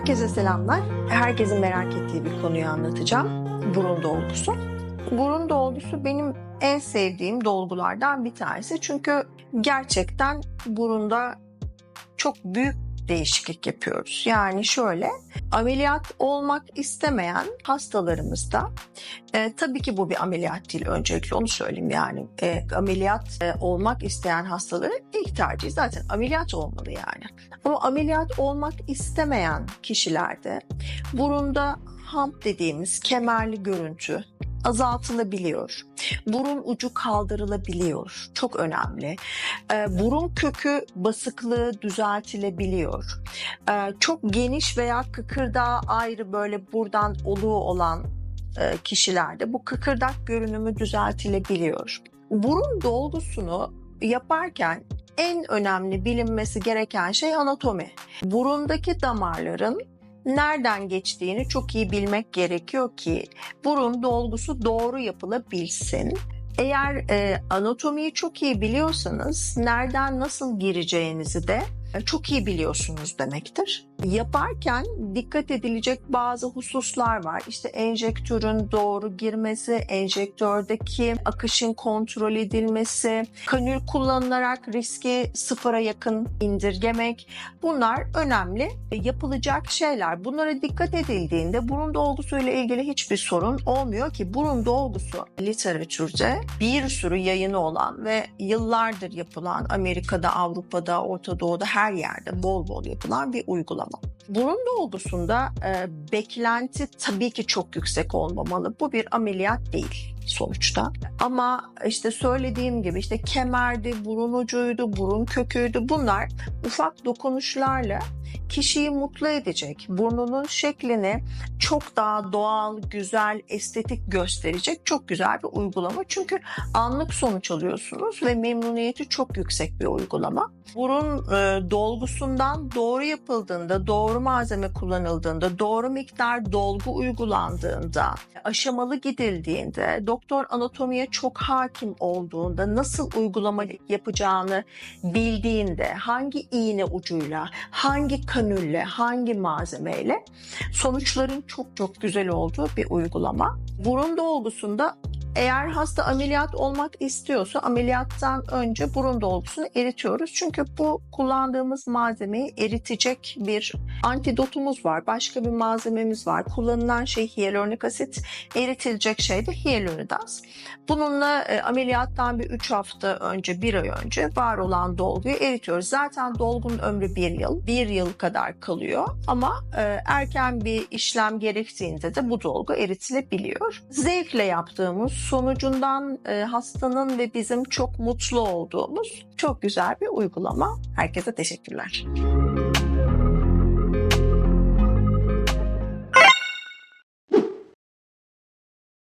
Herkese selamlar. Herkesin merak ettiği bir konuyu anlatacağım. Burun dolgusu. Burun dolgusu benim en sevdiğim dolgulardan bir tanesi. Çünkü gerçekten burunda çok büyük değişiklik yapıyoruz. Yani şöyle ameliyat olmak istemeyen hastalarımızda e, tabii ki bu bir ameliyat değil öncelikle onu söyleyeyim yani e, ameliyat e, olmak isteyen hastaların ilk tercihi zaten ameliyat olmalı yani. Ama ameliyat olmak istemeyen kişilerde burunda hamp dediğimiz kemerli görüntü azaltılabiliyor. Burun ucu kaldırılabiliyor. Çok önemli. Ee, burun kökü basıklığı düzeltilebiliyor. Ee, çok geniş veya kıkırdağı ayrı böyle buradan oluğu olan e, kişilerde bu kıkırdak görünümü düzeltilebiliyor. Burun dolgusunu yaparken en önemli bilinmesi gereken şey anatomi. Burundaki damarların nereden geçtiğini çok iyi bilmek gerekiyor ki burun dolgusu doğru yapılabilsin. Eğer e, anatomiyi çok iyi biliyorsanız nereden nasıl gireceğinizi de çok iyi biliyorsunuz demektir. Yaparken dikkat edilecek bazı hususlar var. İşte enjektörün doğru girmesi, enjektördeki akışın kontrol edilmesi, kanül kullanılarak riski sıfıra yakın indirgemek. Bunlar önemli yapılacak şeyler. Bunlara dikkat edildiğinde burun dolgusuyla ilgili hiçbir sorun olmuyor ki burun dolgusu literatürde bir sürü yayını olan ve yıllardır yapılan Amerika'da, Avrupa'da, Orta Doğu'da her yerde bol bol yapılan bir uygulama. Shalom. Burun dolgusunda e, beklenti tabii ki çok yüksek olmamalı. Bu bir ameliyat değil sonuçta. Ama işte söylediğim gibi işte kemerdi, burun ucuydu, burun köküydü bunlar ufak dokunuşlarla kişiyi mutlu edecek, burnunun şeklini çok daha doğal, güzel, estetik gösterecek çok güzel bir uygulama. Çünkü anlık sonuç alıyorsunuz ve memnuniyeti çok yüksek bir uygulama. Burun e, dolgusundan doğru yapıldığında, doğru malzeme kullanıldığında, doğru miktar dolgu uygulandığında, aşamalı gidildiğinde, doktor anatomiye çok hakim olduğunda, nasıl uygulama yapacağını bildiğinde, hangi iğne ucuyla, hangi kanülle, hangi malzemeyle sonuçların çok çok güzel olduğu bir uygulama. Burun dolgusunda eğer hasta ameliyat olmak istiyorsa ameliyattan önce burun dolgusunu eritiyoruz. Çünkü bu kullandığımız malzemeyi eritecek bir antidotumuz var. Başka bir malzememiz var. Kullanılan şey hyaluronik asit. Eritilecek şey de hyaluronidaz. Bununla e, ameliyattan bir 3 hafta önce, 1 ay önce var olan dolguyu eritiyoruz. Zaten dolgunun ömrü 1 yıl. 1 yıl kadar kalıyor. Ama e, erken bir işlem gerektiğinde de bu dolgu eritilebiliyor. Zevkle yaptığımız sonucundan e, hastanın ve bizim çok mutlu olduğumuz çok güzel bir uygulama. Herkese teşekkürler.